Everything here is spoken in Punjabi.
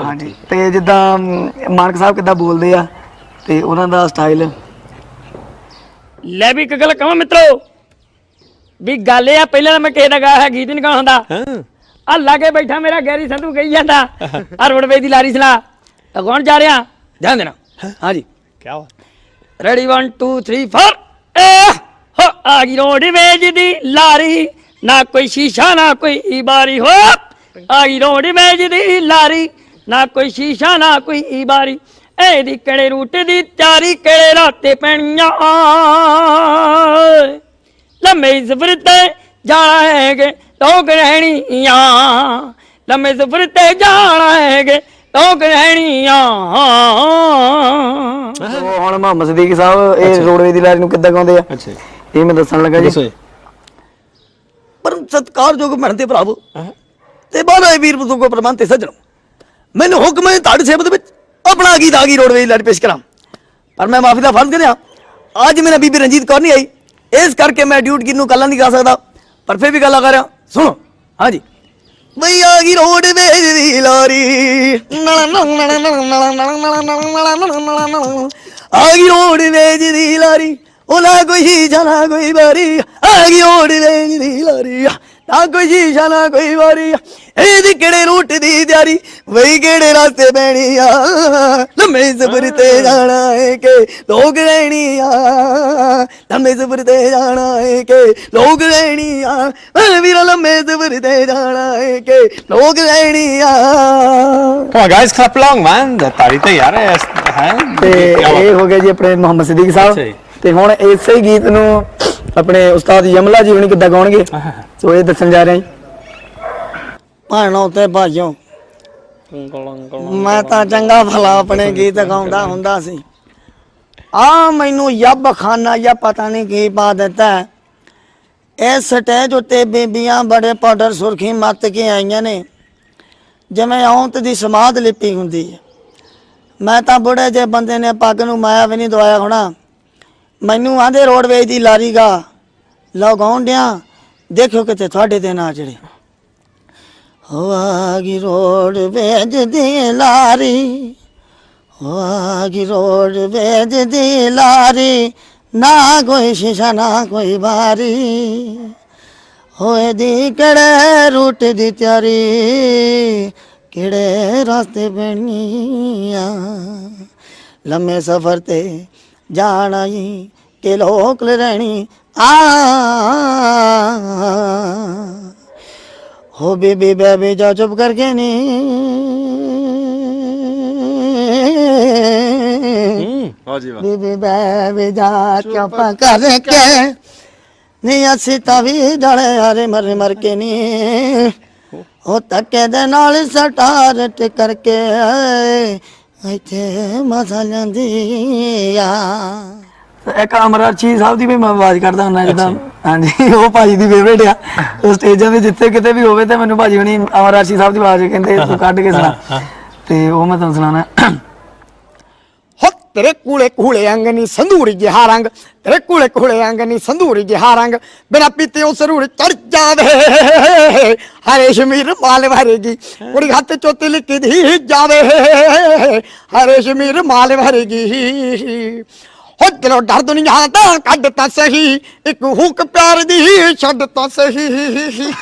ਹਾਂਜੀ ਤੇ ਜਿੱਦਾਂ ਮਾਨਕ ਸਾਹਿਬ ਕਿੱਦਾਂ ਬੋਲਦੇ ਆ ਤੇ ਉਹਨਾਂ ਦਾ ਸਟਾਈਲ ਲੈ ਵੀ ਇੱਕ ਗੱਲ ਕਹਾਂ ਮਿੱਤਰੋ ਵੀ ਗੱਲ ਇਹ ਆ ਪਹਿਲਾਂ ਤਾਂ ਮੈਂ ਕਿਸੇ ਦਾ ਗਾਇਆ ਗੀਤ ਨਹੀਂ ਗਾਉਂਦਾ ਹੁੰਦਾ। ਹਾਂ। ਆ ਲਾਗੇ ਬੈਠਾ ਮੇਰਾ ਗੈਰੀ ਸੰਧੂ ਕਹੀ ਜਾਂਦਾ ਆ ਰੋਡਵੇ ਦੀ ਲਾਰੀ ਸਲਾ ਤਾਂ ਕੌਣ ਜਾ ਰਿਹਾ? ਧਿਆਨ ਦੇਣਾ। ਹਾਂਜੀ। ਕੀ ਬਾਤ। ਰੈਡੀ 1 2 3 4 ਏ ਹੋ ਆ ਗਈ ਰੋਡਵੇਜ ਦੀ ਲਾਰੀ। ਨਾ ਕੋਈ ਸ਼ੀਸ਼ਾ ਨਾ ਕੋਈ ਬਾਰੀ। ਹੋ ਆ ਗਈ ਰੋਡਵੇਜ ਦੀ ਲਾਰੀ। ਨਾ ਕੋਈ ਸ਼ੀਸ਼ਾ ਨਾ ਕੋਈ ਬਾਰੀ ਇਹਦੀ ਕਿਹੜੇ ਰੂਟ ਦੀ ਤਿਆਰੀ ਕਿਹੜੇ ਰਾਤੇ ਪੈਣੀਆਂ? ਲੰਮੇ ਸਫ਼ਰ ਤੇ ਜਾਣਾ ਹੈਗੇ ਲੋਕ ਰਹਿਣੀਆਂ। ਲੰਮੇ ਸਫ਼ਰ ਤੇ ਜਾਣਾ ਹੈਗੇ ਲੋਕ ਰਹਿਣੀਆਂ। ਉਹ ਹੁਣ ਮੁਹੰਮਦ ਸਦੀਕ ਸਾਹਿਬ ਇਹ ਰੋਡਵੇ ਦੀ ਲਾਰੀ ਨੂੰ ਕਿੱਦਾਂ ਗਾਉਂਦੇ ਆ? ਅੱਛਾ ਇਹ ਮੈਂ ਦੱਸਣ ਲੱਗਾ ਜੀ। ਪਰ ਸਤਿਕਾਰਯੋਗ ਬਣਦੇ ਭਰਾਵੋ ਤੇ ਬਾਹਰ ਵੀਰ ਬਜ਼ੁਰਗੋ ਪ੍ਰਬੰਧ ਤੇ ਸੱਜਣੋ। ਮੈਨੂੰ ਹੁਕਮ ਹੈ ਤੁਹਾਡੇ ਸੇਵਕ ਦੇ ਵਿੱਚ ਆਪਣਾ ਗੀਤ ਆ ਰੋਡਵੇਜ ਲੜ ਪੇਸ਼ ਕਰਾਂ ਪਰ ਮੈਂ ਮਾਫੀ ਦਾ ਫਰਜ਼ ਕਰਿਆ ਅੱਜ ਮੇਰਾ ਬੀਬੀ ਰਣਜੀਤ ਕੌਰ ਨਹੀਂ ਆਈ ਇਸ ਕਰਕੇ ਮੈਂ ਡਿਊਟ ਗੀਤ ਕੱਲਾ ਨਹੀਂ ਗਾ ਸਕਦਾ ਪਰ ਫਿਰ ਵੀ ਗੱਲ ਕਰ ਰਿਹਾ ਸੁਣੋ ਹਾਂਜੀ ਬਈ ਆ ਗਈ ਰੋਡਵੇਜ ਦੀ ਲਾਰੀ ਆ ਗਈ ਰੋਡਵੇਜ ਦੀ ਲਾਰੀ ਉਹ ਕੋਈ ਸ਼ੀਸ਼ਾ ਕੋਈ ਬਾਰੀ ਆ ਗਈ ਰੋਡਵੇਜ ਦੀ ਲਾਰੀ ਨਾ ਕੋਈ ਸ਼ੀਸ਼ਾ ਨਾ ਕੋਈ ਬਾਰੀ ਇਹਦੀ ਕਿਹੜੇ ਰੂਟ ਦੀ ਤਿਆਰੀ? ਵਈ ਕਿਹੜੇ ਰਸਤੇ ਪੈਣੀ ਆ? ਲੰਮੇ ਸਫ਼ਰ ਤੇ ਜਾਣਾ ਏ ਕਿ ਲੋਕ ਰਹਿਣੀ ਆ? ਲੰਮੇ ਸਫ਼ਰ ਤੇ ਜਾਣਾ ਏ ਕਿ ਲੋਕ ਰਹਿਣੀ ਆ? ਏ ਵੀਰਾ ਲੰਮੇ ਸਫ਼ਰ ਤੇ ਜਾਣਾ ਏ ਕਿ ਲੋਕ ਰਹਿਣੀ ਆ। Come on guys, clap along man. ਤਾੜੀ ਤਾਂ ਯਾਰ ਹੈ ਤੇ ਇਹ ਹੋ ਗਿਆ ਜੀ ਆਪਣੇ ਮੁਹੰਮਦ ਸਦੀਕ ਅੱਛਾ ਜੀ। ਸਾਹਿਬ ਤੇ ਹੁਣ ਇਸੇ ਗੀਤ ਨੂੰ ਆਪਣੇ ਉਸਤਾਦ ਯਮਲਾ ਜੀ ਹੁਣੀ ਕਿੱਦਾਂ ਗਾਉਣਗੇ? ਸੋ ਇਹ ਦੱਸਣ ਜਾ ਰਹੇ ਹਾਂ। ਜੀ ਭਾਣੋ ਤੇ ਭਾਜੋ। ਮੈਂ ਤਾਂ ਚੰਗਾ ਭਲਾ ਆਪਣੇ ਗੀਤ ਗਾਉਂਦਾ ਹੁੰਦਾ ਸੀ। ਆ ਮੈਨੂੰ ਯੱਬ ਖਾਨਾ ਜਾਂ ਪਤਾ ਨਹੀਂ ਕੀ ਪਾ ਦਿੱਤਾ ਹੈ। ਇਸ ਸਟੇਜ ਉੱਤੇ ਬੀਬੀਆਂ ਬੜੇ ਪਾਊਡਰ ਸੁਰਖੀ ਮੱਤ ਕੇ ਆਈਆਂ ਨੇ। ਜਿਵੇਂ ਔਂਤ ਦੀ ਸਮਾਧ ਲਿਪੀ ਹੁੰਦੀ ਹੈ। ਮੈਂ ਤਾਂ ਬੁੜੇ ਜੇ ਬੰਦੇ ਨੇ ਪੱਗ ਨੂੰ ਮਾਇਆ ਵੀ ਨਹੀਂ ਦਵਾਇਆ ਹੋਣਾ। ਮੈਨੂੰ ਆਂਦੇ ਰੋਡਵੇਜ ਦੀ ਲਾਰੀ ਗਾ। ਲਗਾਉਣ ਡਿਆ। ਦੇਖਿਓ ਕਿਤੇ ਤੁਹਾਡੇ ਦੇ ਨਾ ਚੜੇ। ਹੋ ਆ ਗਈ ਰੋਡ ਵੇਜ ਦੀ ਲਾਰੀ। ਹੋ ਆ ਗਈ ਰੋਡ ਦੀ ਲਾਰੀ। ਨਾ ਕੋਈ ਸ਼ੀਸ਼ਾ, ਨਾ ਕੋਈ ਬਾਰੀ। ਹੋਏ ਦੀ ਕਿਹੜੇ ਰੂਟ ਦੀ ਤਿਆਰੀ? ਕਿਹੜੇ ਰਸਤੇ ਬਣੀਆਂ ਲੰਮੇ ਸਫ਼ਰ ਤੇ ਜਾਣਾ ਈ ਕਿ ਲੋਕ ਰਹਿਣੀ ਆ। ਹੋ ਬੀਬੀ ਬੇਬੀ ਜਾ ਚੁੱਪ ਕਰਕੇ ਨੀ। ਹਾਂ ਜੀ ਵਾਹ। ਬੀਬੀ ਬੇਬੀ ਜਾ ਚੁੱਪ ਕਰਕੇ। ਨੀ ਅਸੀਂ ਤਾਂ ਵੀ ਡਲੇ ਹਰੇ ਮਰ ਮਰ ਕੇ ਨੀ। ਉਹ ਤੱਕੇ ਦੇ ਨਾਲ ਸਟਾਰ ਟ ਕਰਕੇ ਇੱਥੇ ਇੱਕ ਅਮਰ ਚੀਜ਼ ਸਾਹਿਬ ਦੀ ਵੀ ਮੈਂ ਆਵਾਜ਼ ਕੱਢਦਾ ਹੁੰਦਾ ਜਿੱਦਾਂ ਹਾਂਜੀ ਉਹ ਭਾਜੀ ਦੀ ਫੇਵਰੇਟ ਆ। ਉਹ ਸਟੇਜਾਂ ਤੇ ਜਿੱਥੇ ਕਿਤੇ ਵੀ ਹੋਵੇ ਤੇ ਮੈਨੂੰ ਭਾਜੀ ਹੁਣੀ ਅਮਰ ਆਸ਼ੀ ਸਾਹਿਬ ਦੀ ਆਵਾਜ਼ ਕਹਿੰਦੇ ਤੂੰ ਕੱਢ ਕੇ ਸੁਣਾ। ਤੇ ਉਹ ਮੈਂ ਤੁਹਾਨੂੰ ਸੁਣਾਣਾ ਤੇਰੇ ਕੂਲੇ ਕੂਲੇ ਅੰਗਨੀ ਸੰਧੂਰੀ ਜਿਹਾ ਰੰਗ, ਤੇਰੇ ਕੂਲੇ ਕੂਲੇ ਅੰਗਨੀ ਸੰਧੂਰੀ ਜਿਹਾ ਰੰਗ। ਬਿਨਾ ਪੀਤੇ ਉਹ ਸਰੂਰ ਚੜ ਜਾਵੇ। ਹਰੇ ਸ਼ਮੀਰ ਮਾਲ ਭਰੇਗੀ ਕੁੜੀ ਹੱਥ ਚੋਤੀ ਤਿਲਕ ਦੀ ਜਾਵੇ। ਹਰੇ ਸ਼ਮੀਰ ਮਾਲ ਭਰੇਗੀ ਹੋ ਦਿਲੋਂ ਡਰ ਦੁਨੀਆ ਦਾ ਕੱਢ ਤਾਂ ਸਹੀ, ਇੱਕ ਹੂਕ ਪਿਆਰ ਦੀ ਛੱਡ ਤਾਂ ਸਹੀ।